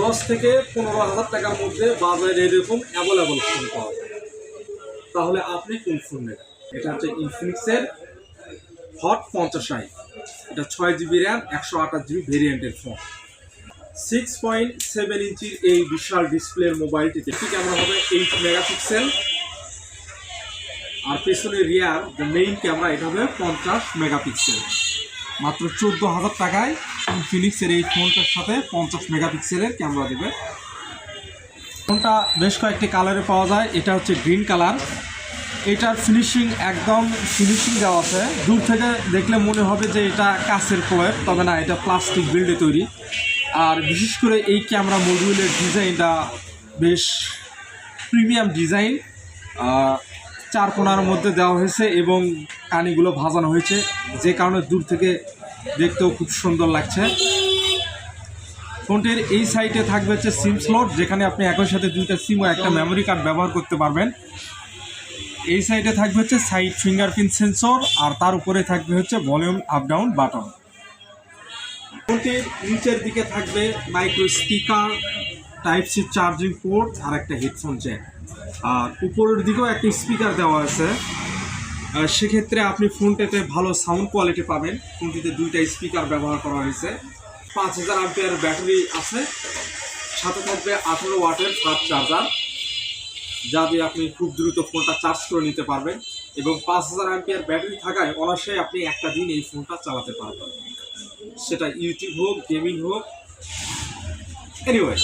দশ থেকে পনেরো হাজার টাকার মধ্যে বাজারে এরকম অ্যাভেলেবল ফোন পাওয়া যায়। তাহলে আপনি কোন ফোন নেবেন? এটা হচ্ছে ইনফিনিক্সের হট পঞ্চাশ এটা ছয় জিবি র্যাম একশো আঠাশ জিবি ভেরিয়েন্টের ফোন সিক্স পয়েন্ট সেভেন ইঞ্চির এই বিশাল ডিসপ্লের মোবাইলটিতে কি ক্যামেরা হবে? এইট মেগাপিক্সেল আর পেছনের রিয়ার মেইন ক্যামেরা এটা হবে পঞ্চাশ মেগাপিক্সেল মাত্র চোদ্দ হাজার টাকায় ইনফিনিক্সের এই ফোনটার সাথে পঞ্চাশ মেগাপিক্সেলের ক্যামেরা দেবে। ফোনটা বেশ কয়েকটি কালারে পাওয়া যায়। এটা হচ্ছে গ্রিন কালার। এটার ফিনিশিং একদম ফিনিশিং দেওয়া আছে। দূর থেকে দেখলে মনে হবে যে এটা কাছের প্রোয়েব তবে না, এটা প্লাস্টিক বিল্ডে তৈরি। আর বিশেষ করে এই ক্যামেরা মডিউলের ডিজাইনটা বেশ প্রিমিয়াম ডিজাইন চার কোনার মধ্যে দেওয়া হয়েছে এবং কানিগুলো ভাজানো হয়েছে। যে কারণে দূর থেকে দেখতেও খুব সুন্দর লাগছে। ফোনটির এই সাইডে থাকবে হচ্ছে সিম স্লট, যেখানে আপনি একই সাথে দুইটা সিম ও একটা মেমোরি কার্ড ব্যবহার করতে পারবেন। এই সাইডে থাকবে হচ্ছে সাইড ফিঙ্গারপ্রিন্ট সেন্সর আর তার উপরে থাকবে হচ্ছে ভলিউম আপ ডাউন বাটন ফোনটির নিচের দিকে থাকবে micro speaker type C charging port আর একটা হেডফোন জ্যাক আর উপরের দিকেও একটা স্পিকার দেওয়া আছে। সেক্ষেত্রে আপনি ফোনটাতে ভালো সাউন্ড কোয়ালিটি পাবেন। ফোনটিতে দুইটা স্পিকার ব্যবহার করা হয়েছে। পাঁচ হাজার আম্পিয়ার ব্যাটারি আছে। সাথে থাকবে আঠেরো ওয়াটের ফাস্ট চার্জার যা দিয়ে আপনি খুব দ্রুত ফোনটা চার্জ করে নিতে পারবেন। এবং পাঁচ হাজার অ্যাম্পিয়ার ব্যাটারি থাকায় অনায়াসে আপনি একটা দিন এই ফোনটা চালাতে পারবেন। সেটা ইউটিউব হোক গেমিং হোক এনিওয়ে